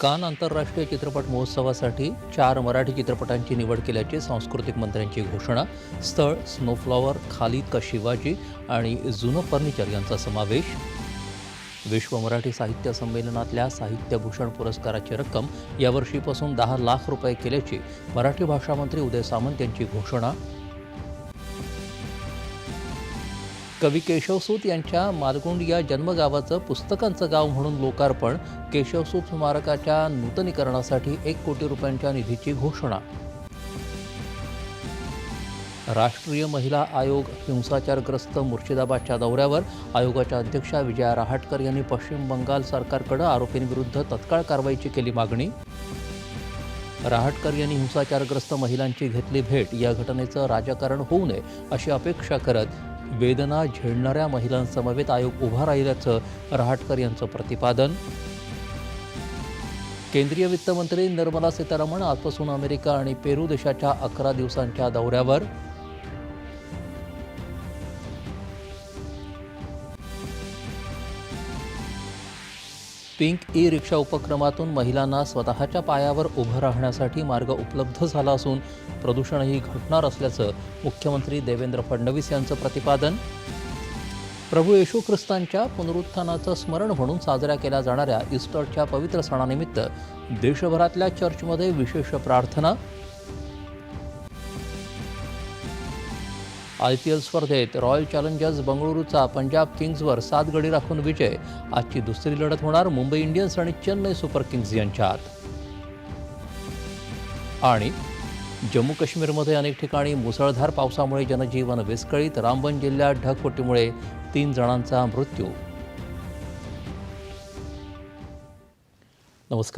कान आंतरराष्ट्रीय चित्रपट महोत्सवासाठी चार मराठी चित्रपटांची निवड केल्याची सांस्कृतिक मंत्र्यांची घोषणा स्थळ स्नोफ्लॉवर खालिद का शिवाजी आणि जुनं फर्निचर यांचा समावेश. विश्व मराठी साहित्य संमेलनातल्या साहित्यभूषण पुरस्काराची रक्कम यावर्षीपासून दहा लाख रुपये केल्याची मराठी भाषा मंत्री उदय सामंत यांची घोषणा. कवी केशवसूत यांच्या मालगुंड या जन्मगावाचं पुस्तकांचं गाव म्हणून लोकार्पण केशवसूत स्मारकाच्या नूतनीकरणासाठी एक कोटी रुपयांच्या निधीची घोषणा. राष्ट्रीय महिला आयोग हिंसाचारग्रस्त मुर्शिदाबादच्या दौऱ्यावर आयोगाच्या अध्यक्षा विजया रहाटकर यांनी पश्चिम बंगाल सरकारकडे आरोपींविरुद्ध तत्काळ कारवाईची केली मागणी. रहाटकर यांनी हिंसाचारग्रस्त महिलांची घेतली भेट या घटनेचं राजकारण होऊ नये अशी अपेक्षा करत वेदना झेलणाऱ्या महिलांसमवेत आयोग उभा राहिल्याचं रहाटकर यांचं प्रतिपादन. केंद्रीय वित्तमंत्री निर्मला सीतारामन आजपासून अमेरिका आणि पेरू देशाच्या अकरा दिवसांच्या दौऱ्यावर. पिंक ई रिक्षा उपक्रमातून महिलांना स्वतःच्या पायावर उभं राहण्यासाठी मार्ग उपलब्ध झाला असून प्रदूषणही घटणार असल्याचं मुख्यमंत्री देवेंद्र फडणवीस यांचं प्रतिपादन. प्रभू येशू ख्रिस्तांच्या पुनरुत्थानाचं स्मरण म्हणून साजऱ्या केल्या जाणाऱ्या इस्टरच्या पवित्र सणानिमित्त देशभरातल्या चर्चमध्ये विशेष प्रार्थना आय पी एल स्पर्धेत रॉयल चॅलेंजर्स बंगळुरूचा पंजाब किंग्जवर सात गडी राखून विजय. आजची दुसरी लढत होणार मुंबई इंडियन्स आणि चेन्नई सुपर किंग्ज यांच्यात. आणि जम्मू काश्मीरमध्ये अनेक ठिकाणी मुसळधार पावसामुळे जनजीवन विस्कळीत. रामबन जिल्ह्यात ढगफुटीमुळे तीन जणांचा मृत्यू. नमस्कार.